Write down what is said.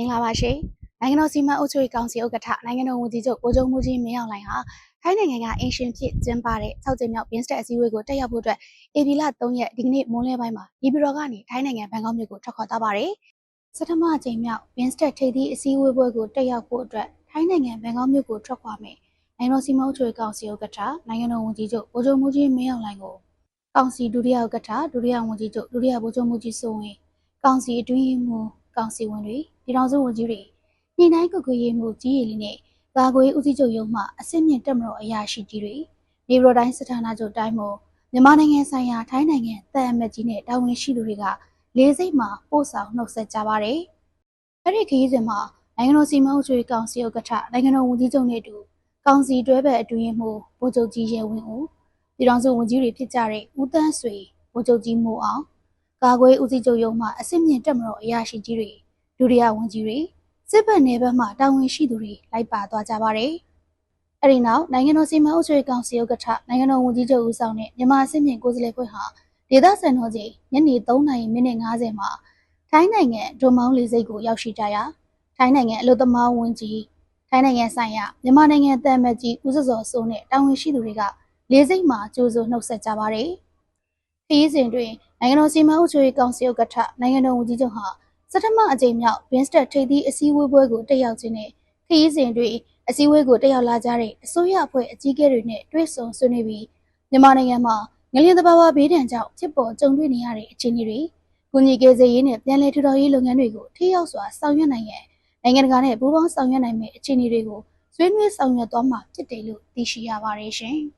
မင်္ဂလာပါရှင်နိုင်ငံတော်စီမံအုပ်ချုပ်ရေးကောင်စီဥက္ကဋ္ဌနိုင်ငံတော်ဝန်ကြီးချုပ်ဗိုလ်ချုပ်မှုကြီးမင်းအောင်လှိုင်ဟာထိုင်းနိုင်ငံကအင်ရှင်ဖြစ်ကျင်းပတဲ့၆ကြိမ်မြောက်ဘင်းစတက်အစည်းအဝေးကိုတက်ရောက်ဖို့အတွက်ဧပြီလ3ရက်ဒီကနေ့မွန်းလယ်ပိုင်းမှာဒီပြည်တော်ကနေထိုင်းနိုင်ငံဘန်ကောက်မြို့ကိုထွက်ခွာသွားပါတယ်စထမအကြိမ်မြောက်ဘင်းစတက်ထိပ်သီးအစည်းအဝေးပွဲကိုတက်ရောက်ဖို့အတွက်ထိုင်းနိုင်ငံဘန်ကောက်မြို့ကိုထွက်ခွာမယ်နိုင်ငံတော်စီမံအုပ်ချုပ်ရေးကောင်စီဥက္ကဋ္ဌနိုင်ငံတော်ဝန်ကြီးချုပ်ဗိုလ်ချုပ်မှုကြီးမင်းအောင်လှိုင်ကိုကောင်စီဒုတိယဥက္ကဋ္ဌဒုတိယဝန်ကြီးချုပ်ဒုတိယဗိုလ်ချုပ်မှုကြီးစိုးဝင်းကောင်စီအတွင်းရေးမှူး ကောင်စီဝင်တွေပြည်ထောင်စုဝန်ကြီးတွေညှိနှိုင်းကုတ်ကွေးရေးမှုကြီးရည်လေးနဲ့ကာကွယ်ဦးစီးချုပ်ရုံးမှအစစ်မြင့်တက်မတော်အရာရှိကြီးတွေနေပြည်တော်တိုင်းစစ်ဌာနချုပ်တိုင်းမှမြန်မာနိုင်ငံဆိုင်ရာထိုင်းနိုင်ငံတန်အမတ်ကြီးနဲ့တာဝန်ရှိသူတွေကလေးစိတ်မှပို့ဆောင်နှုတ်ဆက်ကြပါတယ်။အဲ့ဒီခရီးစဉ်မှာနိုင်ငံတော်စီမံအုပ်ချုပ်ရေးကောင်စီဥက္ကဋ္ဌနိုင်ငံတော်ဝန်ကြီးချုပ်နဲ့အတူကောင်စီတွဲဘက်အတွင်းရေးမှူးဗိုလ်ချုပ်ကြီးရဲဝင်းဦးပြည်ထောင်စုဝန်ကြီးတွေဖြစ်ကြတဲ့ဦးတန်းဆွေဗိုလ်ချုပ်ကြီးမိုးအောင် ကာကွယ်ဦးစီးချုပ်ရုံးမှအစစ်မြင့်တက်မတော်အရာရှိကြီးတွေဒုတိယဝန်ကြီးတွေစစ်ဘက်နယ်ဘက်မှတာဝန်ရှိသူတွေလိုက်ပါသွားကြပါတယ်။အဲဒီနောက်နိုင်ငံတော်စီမံအုပ်ချုပ်ရေးကောင်စီဥက္ကဋ္ဌနိုင်ငံတော်ဝန်ကြီးချုပ်ဦးဆောင်တဲ့မြန်မာစစ်မြင့်ကိုယ်စားလှယ်ဖွဲ့ဟာဒေသစံတော်ချိန်ညနေ3:50မိနစ်50မှာထိုင်းနိုင်ငံဒွန်မောင်းလေဆိပ်ကိုရောက်ရှိကြရာထိုင်းနိုင်ငံအလို့သမားဝန်ကြီးထိုင်းနိုင်ငံဆိုင်ရာမြန်မာနိုင်ငံတန်မတ်ကြီးဦးစောစောစိုးနဲ့တာဝန်ရှိသူတွေကလေဆိပ်မှာကြိုးစိုးနှုတ်ဆက်ကြပါတယ်။ခရီးစဉ်တွင် နိုင်ငံတော်စီမံအုပ်ချုပ်ရေးကောင်စီဥက္ကဋ္ဌနိုင်ငံတော်ဝန်ကြီးချုပ်ဟာစထမအကြိမ်မြောက်ဘင်းစတက်ထိပ်သီးအစည်းအဝေးပွဲကိုတက်ရောက်ခြင်းနဲ့ခရီးစဉ်တွင်အစည်းအဝေးကိုတက်ရောက်လာကြတဲ့အစိုးရအဖွဲ့အကြီးအကဲတွေနဲ့တွေ့ဆုံဆွေးနွေးပြီးမြန်မာနိုင်ငံမှာငလျင်သဘာဝဘေးဒဏ်ကြောင့်ဖြစ်ပေါ်ကြုံတွေ့နေရတဲ့အခြေအနေတွေကုညီကယ်ဆယ်ရေးနဲ့ပြည်내ထူထောင်ရေးလုပ်ငန်းတွေကိုထိရောက်စွာဆောင်ရွက်နိုင်ရန်နိုင်ငံတကာနဲ့ပူးပေါင်းဆောင်ရွက်နိုင်မယ့်အခြေအနေတွေကိုဆွေးနွေးဆောင်ရွက်သွားမှာဖြစ်တယ်လို့သိရှိရပါတယ်ရှင်။